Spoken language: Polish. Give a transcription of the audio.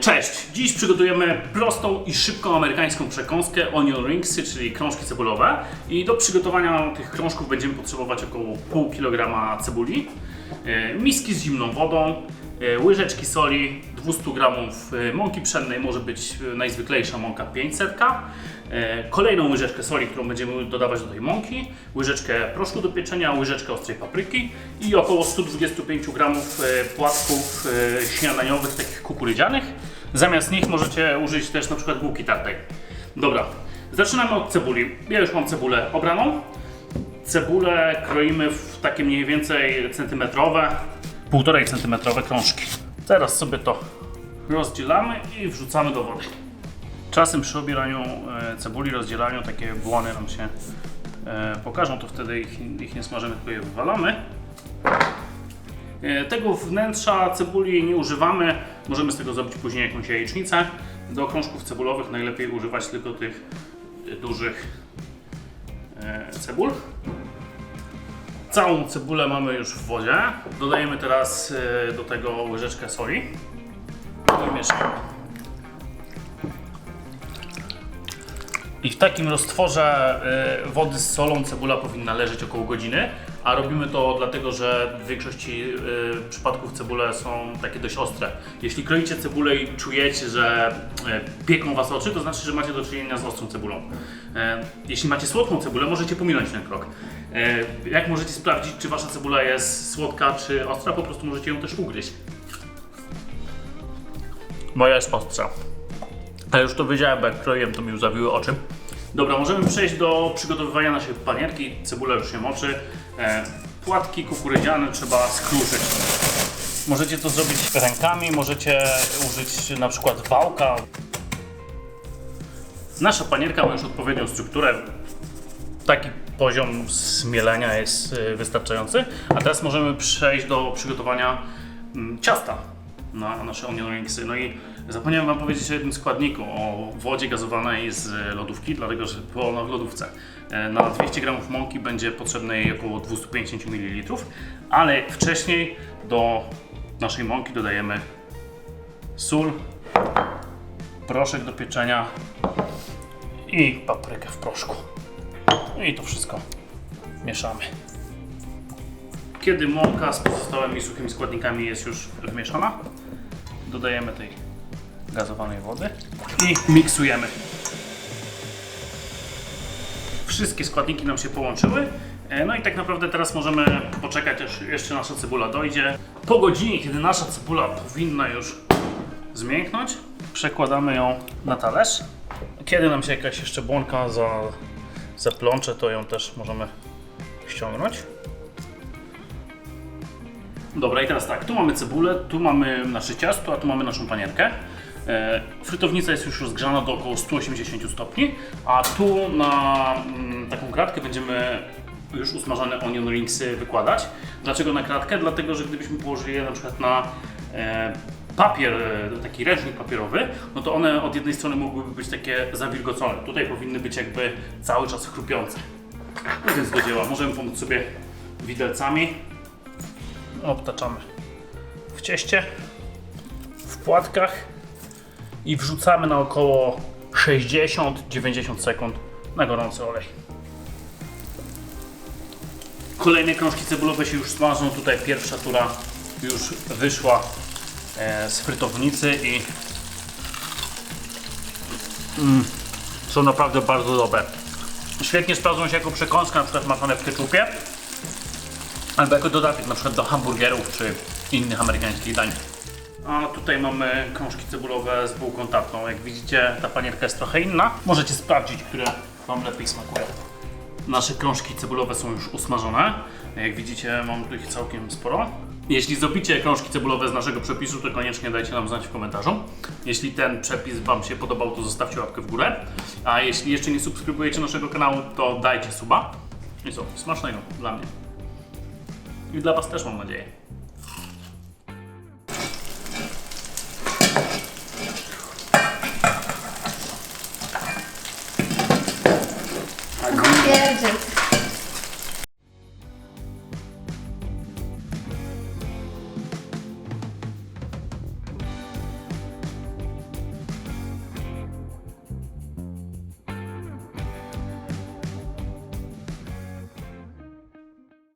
Cześć! Dziś przygotujemy prostą i szybką amerykańską przekąskę onion ringsy, czyli krążki cebulowe. I do przygotowania tych krążków będziemy potrzebować około pół kilograma cebuli, e, miski z zimną wodą, łyżeczki soli, 200 gramów e, mąki pszennej, może być e, najzwyklejsza mąka 500, e, kolejną łyżeczkę soli, którą będziemy dodawać do tej mąki, łyżeczkę proszku do pieczenia, łyżeczkę ostrej papryki i około 125 gramów e, płatków e, śniadaniowych, takich kukurydzianych. Zamiast nich możecie użyć też na przykład bułki tartej. Dobra, zaczynamy od cebuli. Ja już mam cebulę obraną. Cebulę kroimy w takie mniej więcej centymetrowe, półtorej centymetrowe krążki. Teraz sobie to rozdzielamy i wrzucamy do wody. Czasem przy obieraniu e, cebuli, rozdzielaniu takie błony nam się e, pokażą, to wtedy ich, ich nie smażymy, tylko je wywalamy. E, Tego wnętrza cebuli nie używamy. Możemy z tego zrobić później jakąś jajecznicę. Do krążków cebulowych najlepiej używać tylko tych dużych cebul. Całą cebulę mamy już w wodzie. Dodajemy teraz e, do tego łyżeczkę soli i mieszamy. I w takim roztworze y, wody z solą cebula powinna leżeć około godziny, a robimy to dlatego, że w większości y, przypadków cebule są takie dość ostre. Jeśli kroicie cebulę i czujecie, że y, pieką was oczy, to znaczy, że macie do czynienia z ostrą cebulą. E, Jeśli macie słodką cebulę, możecie pominąć ten krok. E, Jak możecie sprawdzić, czy wasza cebula jest słodka czy ostra? Po prostu możecie ją też ugryźć. Moja jest ostra. A już to wiedziałem, bo jak kroiłem, to mi już zawiły oczy. Dobra, możemy przejść do przygotowywania naszej panierki. Cebula już się moczy. E, płatki kukurydziane trzeba skruszyć. Możecie to zrobić rękami, możecie użyć na przykład wałka. Nasza panierka ma już odpowiednią strukturę. Taki poziom zmielenia jest y, wystarczający. A teraz możemy przejść do przygotowania mm, ciasta na nasze onion ringsy. No i zapomniałem Wam powiedzieć o jednym składniku, o wodzie gazowanej z lodówki, dlatego że była ona w lodówce. E, Na 200 g mąki będzie potrzebne jej około 250 ml, ale wcześniej do naszej mąki dodajemy sól, proszek do pieczenia i paprykę w proszku. I to wszystko mieszamy. Kiedy mąka z pozostałymi suchymi składnikami jest już wmieszana, dodajemy tej gazowanej wody i miksujemy. Wszystkie składniki nam się połączyły. E, No i tak naprawdę teraz możemy poczekać, aż jeszcze nasza cebula dojdzie. Po godzinie, kiedy nasza cebula powinna już zmięknąć, przekładamy ją na talerz. Kiedy nam się jakaś jeszcze błonka za, zaplącze, to ją też możemy ściągnąć. Dobra, i teraz tak, tu mamy cebulę, tu mamy nasze ciasto, a tu mamy naszą panierkę. E, frytownica jest już rozgrzana do około 180 stopni, a tu na mm, taką kratkę będziemy już usmażane onion ringsy wykładać. Dlaczego na kratkę? Dlatego, że gdybyśmy położyli je na przykład na e, papier, e, taki ręcznik papierowy, no to one od jednej strony mogłyby być takie zawilgocone. Tutaj powinny być jakby cały czas chrupiące. No więc do dzieła. Możemy pomóc sobie widelcami obtaczamy w cieście, w płatkach i wrzucamy na około 60-90 sekund na gorący olej. Kolejne krążki cebulowe się już smażą. Tutaj pierwsza tura już wyszła e, z frytownicy i mm, są naprawdę bardzo dobre. Świetnie sprawdzą się jako przekąska, na przykład maczone w keczupie. Albo jako dodatek na przykład do hamburgerów czy innych amerykańskich dań. A tutaj mamy krążki cebulowe z bułką tartą. Jak widzicie, ta panierka jest trochę inna. Możecie sprawdzić, które Wam lepiej smakują. Nasze krążki cebulowe są już usmażone. Jak widzicie, mam tu ich całkiem sporo. Jeśli zrobicie krążki cebulowe z naszego przepisu, to koniecznie dajcie nam znać w komentarzu. Jeśli ten przepis Wam się podobał, to zostawcie łapkę w górę. A jeśli jeszcze nie subskrybujecie naszego kanału, to dajcie suba. I co, smacznego dla mnie. I dla Was też mam nadzieję. Não perde.